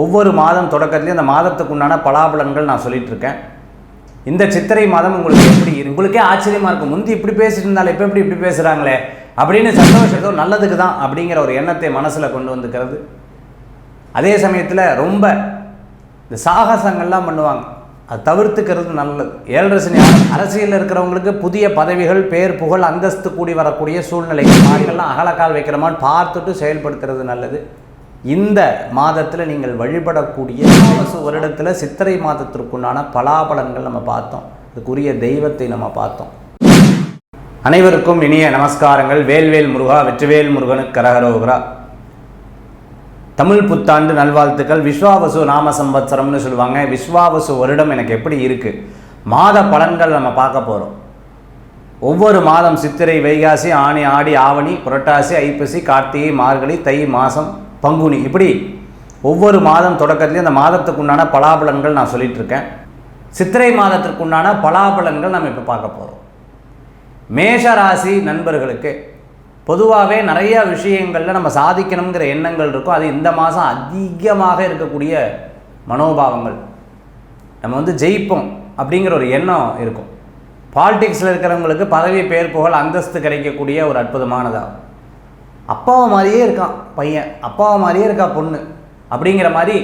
ஒவ்வொரு மாதம் தொடக்கத்துலேயும் அந்த மாதத்துக்கு உண்டான பலாபலன்கள் நான் சொல்லிட்டு இருக்கேன் இந்த சித்திரை மாதம் உங்களுக்கு எப்படி உங்களுக்கே ஆச்சரியமாக இருக்கும். முந்தி இப்படி பேசிட்டு இருந்தாலும் இப்போ எப்படி இப்படி பேசுகிறாங்களே அப்படின்னு சந்தோஷத்தோ நல்லதுக்கு தான் அப்படிங்கிற ஒரு எண்ணத்தை மனசில் கொண்டு வந்துக்கிறது. அதே சமயத்தில் ரொம்ப இந்த சாகசங்கள்லாம் பண்ணுவாங்க. அது தவிர்த்துக்கிறது நல்லது. ஏழரசனி அரசியலில் இருக்கிறவங்களுக்கு புதிய பதவிகள் பேர் புகழ் அந்தஸ்து கூடி வரக்கூடிய சூழ்நிலை மாறிகள்லாம் அகலக்கால் வைக்கிறமான்னு பார்த்துட்டு செயல்படுத்துறது நல்லது. இந்த மாதத்தில் நீங்கள் வழிபடக்கூடிய தாமச வருடத்தில் சித்திரை மாதத்திற்குண்டான பலாபலன்கள் நம்ம பார்த்தோம். அதுக்குரிய தெய்வத்தை நம்ம பார்த்தோம். அனைவருக்கும் இனிய நமஸ்காரங்கள். வேல்வேல் முருகா வெற்றிவேல் முருகனுக்கு கரகரோகரா தமிழ் புத்தாண்டு நல்வாழ்த்துக்கள். விஸ்வாவசு நாம சம்பத்சரம்னு சொல்லுவாங்க. விஸ்வாவசு வருடம் எனக்கு எப்படி இருக்குது மாத பலன்கள் நம்ம பார்க்க போகிறோம் ஒவ்வொரு மாதம் சித்திரை வைகாசி ஆணி ஆடி ஆவணி புரட்டாசி ஐப்பசி கார்த்திகை மார்கழி தை மாதம் பங்குனி. இப்படி ஒவ்வொரு மாதம் தொடக்கத்துலேயும் அந்த மாதத்துக்கு உண்டான பலாபலன்கள் நான் சொல்லிகிட்ருக்கேன் இருக்கேன் சித்திரை மாதத்திற்கு உண்டான பலாபலன்கள் நம்ம இப்போ பார்க்க போகிறோம் மேஷ ராசி நண்பர்களுக்கு பொதுவாகவே நிறைய விஷயங்களில் நம்ம சாதிக்கணுங்கிற எண்ணங்கள் இருக்கும். அது இந்த மாதம் அதிகமாக இருக்கக்கூடிய மனோபாவங்கள். நம்ம வந்து ஜெயிப்போம் அப்படிங்கிற ஒரு எண்ணம் இருக்கும். பாலிடிக்ஸில் இருக்கிறவங்களுக்கு பதவி பேர் புகழ் அந்தஸ்து கிடைக்கக்கூடிய ஒரு அற்புதமானதாகும். அப்பாவை மாதிரியே இருக்கான் பையன். அப்பாவை மாதிரியே இருக்கா பொண்ணு. அப்படிங்கிற மாதிரி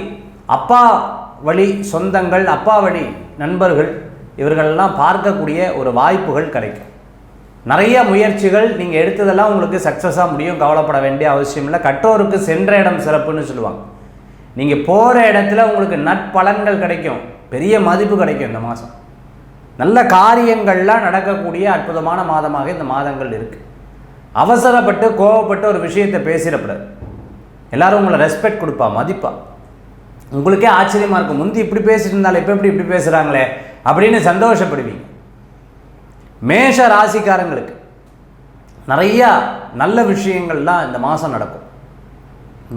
அப்பா வழி சொந்தங்கள் அப்பா வழி நண்பர்கள் இவர்களெல்லாம் பார்க்கக்கூடிய ஒரு வாய்ப்புகள் கிடைக்கும். நிறைய முயற்சிகள் நீங்கள் எடுத்ததெல்லாம் உங்களுக்கு சக்ஸஸாக முடியும். கவலைப்பட வேண்டிய அவசியம் இல்லை. கற்றோருக்கு சென்ற இடம் சிறப்புன்னு சொல்லுவாங்க. நீங்கள் போகிற இடத்துல உங்களுக்கு நட்பலன்கள் கிடைக்கும். பெரிய மதிப்பு கிடைக்கும் இந்த மாதம். நல்ல காரியங்கள்லாம் நடக்கக்கூடிய அற்புதமான மாதமாக இந்த மாதங்கள் இருக்குது அவசரப்பட்டு கோவப்பட்டு ஒரு விஷயத்தை பேசிடக்கூடாது எல்லாரும் உங்களை ரெஸ்பெக்ட் கொடுப்பா மதிப்பா. உங்களுக்கே ஆச்சரியமாக இருக்கும். முந்தி இப்படி பேசிட்டு இருந்தாலும் இப்போ எப்படி இப்படி பேசுகிறாங்களே அப்படின்னு சந்தோஷப்படுவீங்க. மேஷ ராசிக்காரங்களுக்கு நிறையா நல்ல விஷயங்கள்லாம் இந்த மாதம் நடக்கும்.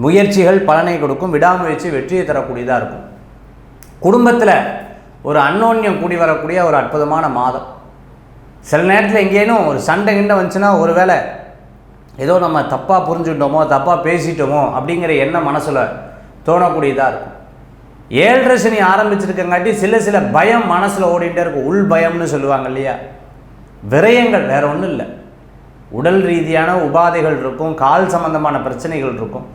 முயற்சிகள் பலனை கொடுக்கும். விடாமுயற்சி வெற்றியை தரக்கூடியதாக இருக்கும். குடும்பத்தில் ஒரு அன்னோன்யம் கூடி வரக்கூடிய ஒரு அற்புதமான மாதம். சில நேரத்தில் எங்கேனும் ஒரு சண்டை கிண்டை வந்துச்சுன்னா ஒருவேளை ஏதோ நம்ம தப்பாக புரிஞ்சுக்கிட்டோமோ தப்பாக பேசிட்டோமோ அப்படிங்கிற எண்ணம் மனசில் தோணக்கூடியதாக இருக்கும். ஏழரை சனி ஆரம்பிச்சிருக்கங்காட்டி சில சில பயம் மனசில் ஓடிட்டே இருக்கும். உள் பயம்னு சொல்லுவாங்க இல்லையா? விரயங்கள் வேற ஒன்றும் இல்லை. உடல் ரீதியான உபாதைகள் இருக்கும் கால் சம்பந்தமான பிரச்சனைகள் இருக்கும்.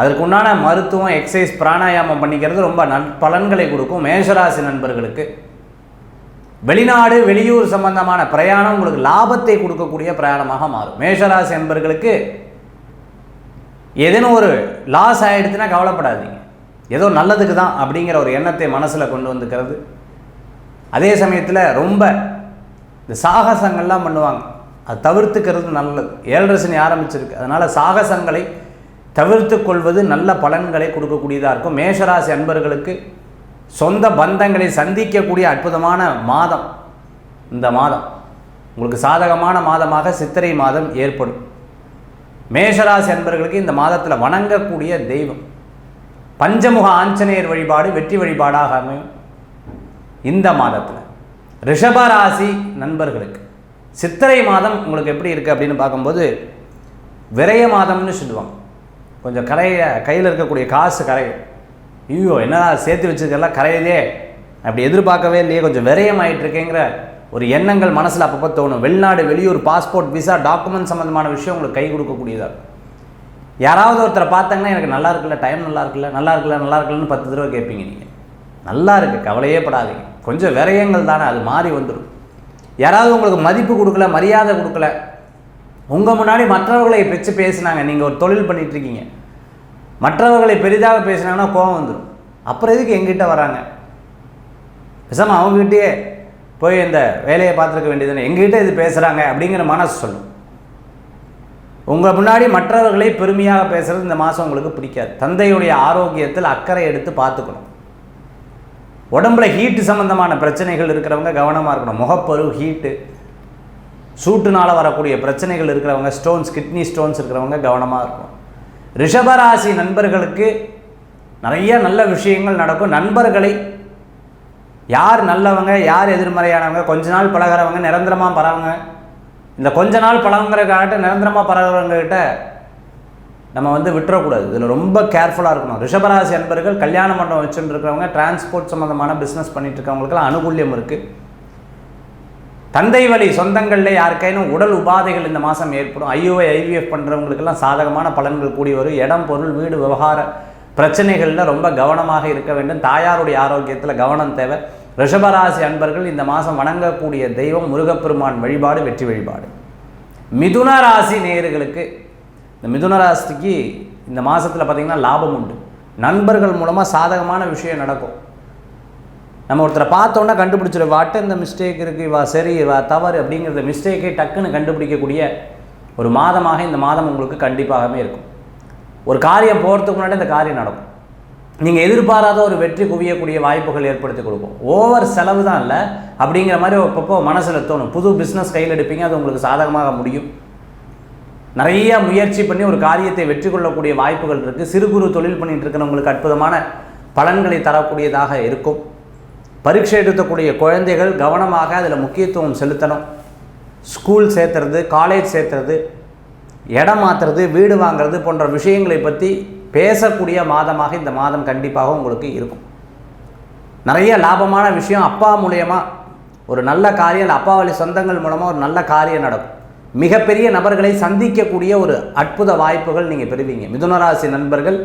அதற்குண்டான மருத்துவம் எக்ஸசைஸ் பிராணாயாமம் பண்ணிக்கிறது ரொம்ப நல் பலன்களை கொடுக்கும் மேஷராசி நண்பர்களுக்கு. வெளிநாடு வெளியூர் சம்பந்தமான பிரயாணம் உங்களுக்கு லாபத்தை கொடுக்கக்கூடிய பிரயாணமாக மாறும். மேஷராசி என்பர்களுக்கு ஏதேனும் ஒரு லாஸ் ஆகிடுச்சுன்னா கவலைப்படாதீங்க. ஏதோ நல்லதுக்கு தான் அப்படிங்கிற ஒரு எண்ணத்தை மனசில் கொண்டு வந்துக்கிறது. அதே சமயத்தில் ரொம்ப இந்த சாகசங்கள்லாம் பண்ணுவாங்க. அது தவிர்த்துக்கிறது நல்லது. ஏழரசனி ஆரம்பிச்சிருக்கு. அதனால் சாகசங்களை தவிர்த்து கொள்வது நல்ல பலன்களை கொடுக்கக்கூடியதாக இருக்கும். மேஷராசி அன்பர்களுக்கு சொந்த பந்தங்களை சந்திக்கக்கூடிய அற்புதமான மாதம். இந்த மாதம். உங்களுக்கு சாதகமான மாதமாக சித்திரை மாதம் ஏற்படும். மேஷராசி அன்பர்களுக்கு இந்த மாதத்தில் வணங்கக்கூடிய தெய்வம். பஞ்சமுக ஆஞ்சநேயர் வழிபாடு வெற்றி வழிபாடாக அமையும். இந்த மாதத்தில். ரிஷபராசி நண்பர்களுக்கு. சித்திரை மாதம் உங்களுக்கு எப்படி இருக்குது அப்படின்னு பார்க்கும்போது விரய மாதம்னு சொல்லுவாங்க. கொஞ்சம் கரைய கையில் இருக்கக்கூடிய காசு கரையும். ஐயோ என்னடா சேர்த்து வச்சிருக்கெல்லாம் கரையுதே. அப்படி எதிர்பார்க்கவே இல்லையே கொஞ்சம் விரயம் இருக்கேங்கிற ஒரு எண்ணங்கள் மனசில் அப்பப்போ தோணும். வெளிநாடு வெளியூர் பாஸ்போர்ட் விசா டாக்குமெண்ட் சம்மந்தமான விஷயம் உங்களுக்கு கை கொடுக்கக்கூடியதாக யாராவது ஒருத்தரை பார்த்தாங்கன்னா எனக்கு நல்லா இருக்குல்ல டைம் நல்லா இருக்குல்ல நல்லா இருக்குல்ல நல்லா இருக்குல்லன்னு பத்து தடவை கேட்பீங்க நீங்கள் நல்லா இருக்குது கவலையே படாதீங்க. கொஞ்சம் விரயங்கள் தானே அது மாறி வந்துடும் யாராவது உங்களுக்கு மதிப்பு கொடுக்கல மரியாதை கொடுக்கல உங்கள் முன்னாடி மற்றவர்களை பிரித்து பேசுனாங்க நீங்கள் ஒரு தொழில் பண்ணிகிட்ருக்கீங்க மற்றவர்களை பெரிதாக பேசுனாங்கன்னா கோபம் வந்துடும் அப்புறம் எதுக்கு எங்கிட்ட வராங்க? பேசாமல் அவங்ககிட்டயே போய் இந்த வேலையை பார்த்துருக்க வேண்டியதுன்னு எங்ககிட்ட இது பேசுகிறாங்க அப்படிங்கிற மனசு சொல்லும். உங்கள் முன்னாடி மற்றவர்களை பெருமையாக பேசுகிறது இந்த மாதம் உங்களுக்கு பிடிக்காது. தந்தையுடைய ஆரோக்கியத்தில் அக்கறை எடுத்து பார்த்துக்கணும். உடம்புல ஹீட்டு சம்மந்தமான பிரச்சனைகள் இருக்கிறவங்க கவனமாக இருக்கணும். முகப்பரு ஹீட்டு சூட்டுனால் வரக்கூடிய பிரச்சனைகள் இருக்கிறவங்க ஸ்டோன்ஸ் கிட்னி ஸ்டோன்ஸ் இருக்கிறவங்க கவனமாக இருக்கணும். ரிஷபராசி நண்பர்களுக்கு நிறைய நல்ல விஷயங்கள் நடக்கும். நண்பர்களை யார் நல்லவங்க யார் எதிர்மறையானவங்க கொஞ்ச நாள் பழகிறவங்க நிரந்தரமாக பரவங்க இந்த கொஞ்ச நாள் பழகுங்கிறக்காகட்ட நிரந்தரமாக பழகிறவங்க நம்ம வந்து விட்டுறக்கூடாது. இதில் ரொம்ப கேர்ஃபுல்லாக இருக்கணும். ரிஷபராசி அன்பர்கள் கல்யாண மண்டபம் வச்சுட்டு இருக்கிறவங்க டிரான்ஸ்போர்ட் சம்மந்தமான பிஸ்னஸ் பண்ணிட்டு இருக்கவங்களுக்கெல்லாம் அனுகூல்யம் இருக்குது தந்தை வழி சொந்தங்களில் யாருக்காயினும் உடல் உபாதைகள் இந்த மாதம் ஏற்படும். ஐஓஐ ஐவிஎஃப் பண்ணுறவங்களுக்கெல்லாம் சாதகமான பலன்கள் கூடி வரும். இடம் பொருள் வீடு விவகார பிரச்சனைகளில் ரொம்ப கவனமாக இருக்க வேண்டும். தாயாருடைய ஆரோக்கியத்தில் கவனம் தேவை. ரிஷபராசி அன்பர்கள் இந்த மாதம் வணங்கக்கூடிய தெய்வம் முருகப்பெருமான் வழிபாடு வெற்றி வழிபாடு. மிதுன ராசி நேயர்களுக்கு இந்த மிதுன ராசிக்கு இந்த மாதத்தில் பார்த்திங்கன்னா லாபம் உண்டு. நண்பர்கள் மூலமாக சாதகமான விஷயம் நடக்கும். நம்ம ஒருத்தரை பார்த்தோன்னா கண்டுபிடிச்சிரு வாட்ட இந்த மிஸ்டேக் இருக்குது இவா சரி இவா தவறு அப்படிங்கிறத மிஸ்டேக்கை டக்குன்னு கண்டுபிடிக்கக்கூடிய ஒரு மாதமாக இந்த மாதம் உங்களுக்கு கண்டிப்பாகவே இருக்கும். ஒரு காரியம் போகிறதுக்கு முன்னாடி இந்த காரியம் நடக்கும். நீங்கள் எதிர்பாராத ஒரு வெற்றி குவியக்கூடிய வாய்ப்புகள் ஏற்படுத்தி கொடுக்கும். ஓவர் செலவு தான் இல்லை அப்படிங்கிற மாதிரி அப்பப்போ மனசில் தோணும். புது பிஸ்னஸ் கையில் எடுப்பீங்க அது உங்களுக்கு சாதகமாக முடியும். நிறைய முயற்சி பண்ணி ஒரு காரியத்தை வெற்றி கொள்ளக்கூடிய வாய்ப்புகள் இருக்குது சிறு குறு தொழில் பண்ணிகிட்டு இருக்கிறவங்களுக்கு அற்புதமான பலன்களை தரக்கூடியதாக இருக்கும். பரீட்சை எழுதக்கூடிய குழந்தைகள் கவனமாக அதில் முக்கியத்துவம் செலுத்தணும். ஸ்கூல் சேர்த்துறது காலேஜ் சேர்த்துறது இடம் மாற்றுறது வீடு வாங்குறது போன்ற விஷயங்களை பற்றி பேசக்கூடிய மாதமாக இந்த மாதம் கண்டிப்பாக உங்களுக்கு இருக்கும். நிறைய லாபமான விஷயம் அப்பா மூலயமா ஒரு நல்ல காரியம் அப்பா வழி சொந்தங்கள் மூலமாக ஒரு நல்ல காரியம் நடக்கும். மிகப்பெரிய நபர்களை சந்திக்கக்கூடிய ஒரு அற்புத வாய்ப்புகள் நீங்கள் பெறுவீங்க. மிதுனராசி நண்பர்கள்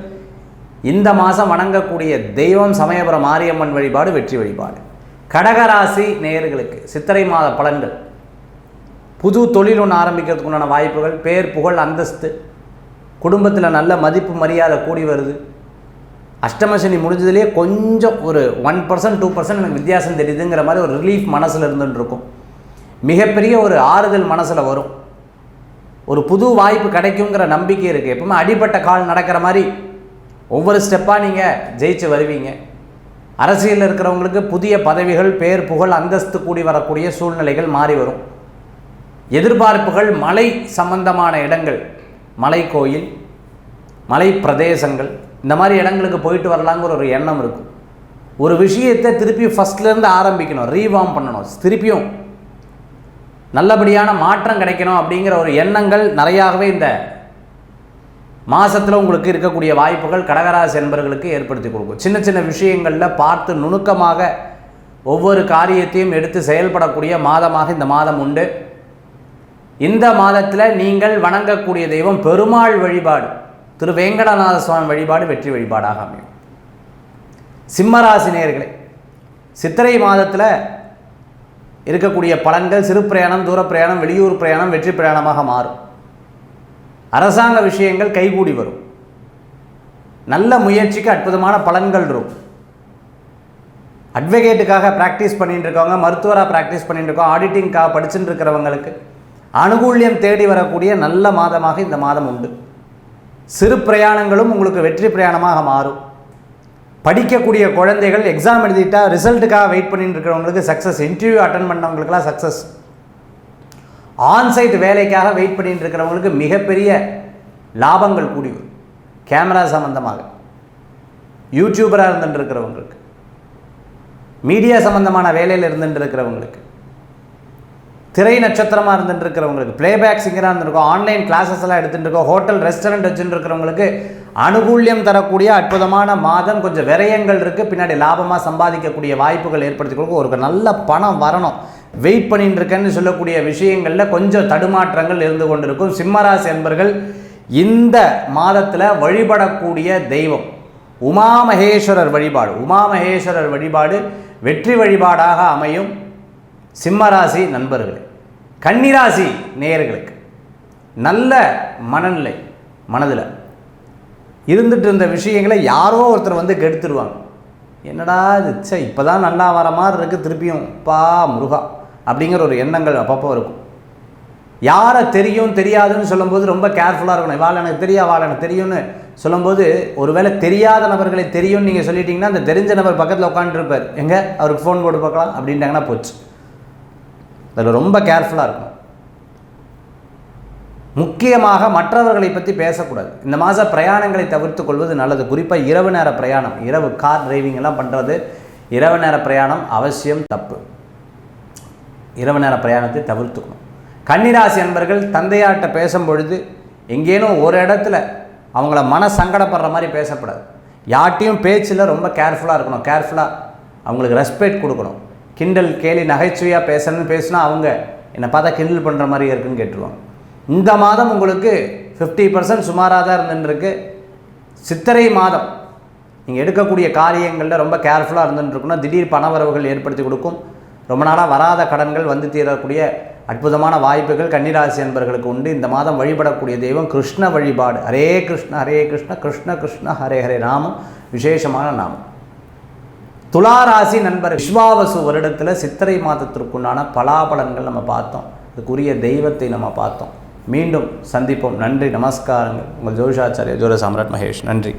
இந்த மாதம் வணங்கக்கூடிய தெய்வம் சமயபுரம் மாரியம்மன் வழிபாடு வெற்றி வழிபாடு. கடகராசி நேயர்களுக்கு சித்திரை மாத பலன்கள். புது தொழில் ஒன்று ஆரம்பிக்கிறதுக்கு உண்டான வாய்ப்புகள் பேர் புகழ் அந்தஸ்து. குடும்பத்தில் நல்ல மதிப்பு மரியாதை கூடி வருது. அஷ்டமசனி முடிஞ்சதுலேயே கொஞ்சம் ஒரு ஒன் பர்சன்ட் டூ பர்சன்ட் எனக்கு வித்தியாசம் தெரியுதுங்கிற மாதிரி ஒரு ரிலீஃப் மனசில் இருந்துட்டு இருக்கும் மிகப்பெரிய ஒரு ஆறுதல் மனசில் வரும். ஒரு புது வாய்ப்பு கிடைக்குங்கிற நம்பிக்கை இருக்குது எப்பவுமே அடிப்பட்ட கால் நடக்கிற மாதிரி ஒவ்வொரு ஸ்டெப்பாக நீங்கள் ஜெயிச்சு வருவீங்க. அரசியலில் இருக்கிறவங்களுக்கு புதிய பதவிகள் பேர் புகழ் அந்தஸ்து கூடி வரக்கூடிய சூழ்நிலைகள் மாறி வரும். எதிர்பார்ப்புகள் மலை சம்பந்தமான இடங்கள் மலை கோயில் மலை பிரதேசங்கள் இந்த மாதிரி இடங்களுக்கு போயிட்டு வரலாங்கிற ஒரு எண்ணம் இருக்கும். ஒரு விஷயத்தை திருப்பி ஃபஸ்ட்லேருந்து ஆரம்பிக்கணும் ரீவார்ம் பண்ணணும் திருப்பியும். நல்லபடியான மாற்றம் கிடைக்கணும் அப்படிங்கிற ஒரு எண்ணங்கள் நிறையாகவே இந்த மாதத்தில் உங்களுக்கு இருக்கக்கூடிய வாய்ப்புகள் கடகராசி என்பர்களுக்கு ஏற்படுத்தி கொடுக்கும். சின்ன சின்ன விஷயங்களில் பார்த்து நுணுக்கமாக ஒவ்வொரு காரியத்தையும் எடுத்து செயல்படக்கூடிய மாதமாக இந்த மாதம் உண்டு. இந்த மாதத்தில் நீங்கள் வணங்கக்கூடிய தெய்வம் பெருமாள் வழிபாடு திரு வேங்கடநாத சுவாமி வழிபாடு வெற்றி வழிபாடாக அமையும். சிம்மராசினியர்களே சித்திரை மாதத்தில் இருக்கக்கூடிய பலன்கள் சிறு பிரயாணம் தூர பிரயாணம் வெளியூர் பிரயாணம் வெற்றி பிரயாணமாக மாறும். அரசாங்க விஷயங்கள் கைகூடி வரும். நல்ல முயற்சிக்கு அற்புதமான பலன்கள் இருக்கும். அட்வொகேட்டுக்காக ப்ராக்டிஸ் பண்ணிட்டு இருக்கவங்க மருத்துவராக ப்ராக்டிஸ் பண்ணிட்டு இருக்கோம் ஆடிட்டிங்காக படிச்சுட்டு இருக்கிறவங்களுக்கு அனுகூல்யம் தேடி வரக்கூடிய நல்ல மாதமாக இந்த மாதம் உண்டு. சிறு பிரயாணங்களும் உங்களுக்கு வெற்றி பிரயாணமாக மாறும். படிக்கக்கூடிய குழந்தைகள் எக்ஸாம் எழுதிட்டா ரிசல்ட்டுக்காக வெயிட் பண்ணிட்டு இருக்கிறவங்களுக்கு சக்ஸஸ் இன்டர்வியூ அட்டன் பண்ணவங்களுக்குலாம் சக்ஸஸ் ஆன்சைட் வேலைக்காக வெயிட் பண்ணிட்டு இருக்கிறவங்களுக்கு மிகப்பெரிய லாபங்கள் கூடி வரும். கேமரா சம்பந்தமாக. யூடியூபராக இருந்துட்டு இருக்கிறவங்களுக்கு. மீடியா சம்பந்தமான வேலையில் இருந்துட்டு இருக்கிறவங்களுக்கு. திரை நட்சத்திரமாக இருந்துட்டு இருக்கிறவங்களுக்கு. பிளேபேக் சிங்கராக இருந்திருக்கோம். ஆன்லைன் கிளாஸஸ் எல்லாம் எடுத்துகிட்டு இருக்கோம். ஹோட்டல் ரெஸ்டாரண்ட் வச்சுட்டு இருக்கிறவங்களுக்கு அனுகூல்யம் தரக்கூடிய அற்புதமான மாதம். கொஞ்சம் விரயங்கள் இருக்குது பின்னாடி லாபமாக சம்பாதிக்கக்கூடிய வாய்ப்புகள் ஏற்படுத்தி கொடுக்க ஒரு நல்ல பணம் வரணும். வெயிட் பண்ணிட்டு இருக்கேன்னு சொல்லக்கூடிய விஷயங்களில் கொஞ்சம் தடுமாற்றங்கள் இருந்து கொண்டிருக்கும். சிம்மராசி என்பர்கள் இந்த மாதத்தில் வழிபடக்கூடிய தெய்வம் உமாமகேஸ்வரர் வழிபாடு. உமாமகேஸ்வரர் வழிபாடு வெற்றி வழிபாடாக அமையும் சிம்மராசி நண்பர்களே. கன்னிராசி நேயர்களுக்கு நல்ல மனநிலை மனதில் இருந்துட்டு இருந்த விஷயங்களை யாரோ ஒருத்தர் வந்து கெடுத்துருவாங்க. என்னடா இது? சே இப்போ தான் நல்லா வர மாதிரி இருக்குது திருப்பியும் பா முருகா. அப்படிங்கிற ஒரு எண்ணங்கள் அப்பப்போ இருக்கும். யாரை தெரியும் தெரியாதுன்னு சொல்லும்போது ரொம்ப கேர்ஃபுல்லாக இருக்கணும். இவாள் எனக்கு தெரியா வாள் எனக்கு தெரியும்னு சொல்லும்போது ஒருவேளை தெரியாத நபர்களை தெரியும்னு நீங்கள் சொல்லிட்டீங்கன்னா அந்த தெரிஞ்ச நபர் பக்கத்தில் உட்காந்துருப்பார் எங்கே? அவருக்கு ஃபோன் போட்டு பார்க்கலாம். அப்படின்ட்டாங்கன்னா போச்சு. அதில் ரொம்ப கேர்ஃபுல்லாக இருக்கும் முக்கியமாக மற்றவர்களை பற்றி பேசக்கூடாது. இந்த மாத பிரயாணங்களை தவிர்த்து கொள்வது நல்லது. குறிப்பாக இரவு நேர பிரயாணம். இரவு கார் டிரைவிங் எல்லாம் பண்ணுறது இரவு நேர பிரயாணம் அவசியம் தப்பு. இரவு நேர பிரயாணத்தை தவிர்த்துக்கணும். கன்னிராசி என்பர்கள் தந்தையார்கிட்ட பேசும் பொழுது எங்கேனும் ஒரு இடத்துல அவங்கள மன சங்கடப்படுற மாதிரி பேசக்கூடாது யார்ட்டையும் பேச்சில் ரொம்ப கேர்ஃபுல்லாக இருக்கணும். கேர்ஃபுல்லாக அவங்களுக்கு ரெஸ்பெக்ட் கொடுக்கணும். கிண்டல் கேலி நகைச்சுவையாக பேசணும்னு பேசினா அவங்க என்னை பார்த்தா கிண்டல் பண்ணுற மாதிரி இருக்குன்னு கேட்டுருவாங்க. இந்த மாதம் உங்களுக்கு ஃபிஃப்டி பர்சன்ட் சுமாராக தான் இருந்துருக்கு சித்திரை மாதம் நீங்கள் எடுக்கக்கூடிய காரியங்களில் ரொம்ப கேர்ஃபுல்லாக இருந்துருக்கணும் திடீர் பணவரவுகள் ஏற்படுத்தி கொடுக்கும். ரொம்ப நாளாக வராத கடன்கள் வந்து தீரக்கூடிய அற்புதமான வாய்ப்புகள் கன்னிராசி என்பர்களுக்கு உண்டு. இந்த மாதம் வழிபடக்கூடிய தெய்வம் கிருஷ்ண வழிபாடு. ஹரே கிருஷ்ண ஹரே கிருஷ்ண கிருஷ்ண கிருஷ்ண ஹரே ஹரே நாமம். விசேஷமான நாமம். துளாராசி நண்பர் விஸ்வாவசு வருடத்தில் சித்திரை மாதத்திற்குண்டான பலாபலன்கள் நம்ம பார்த்தோம். அதுக்குரிய தெய்வத்தை நம்ம பார்த்தோம். மீண்டும் சந்திப்போம். நன்றி. நமஸ்காரங்கள். உங்கள் ஜோஷாச்சாரிய ஜோர சாம்ராட் மகேஷ். நன்றி.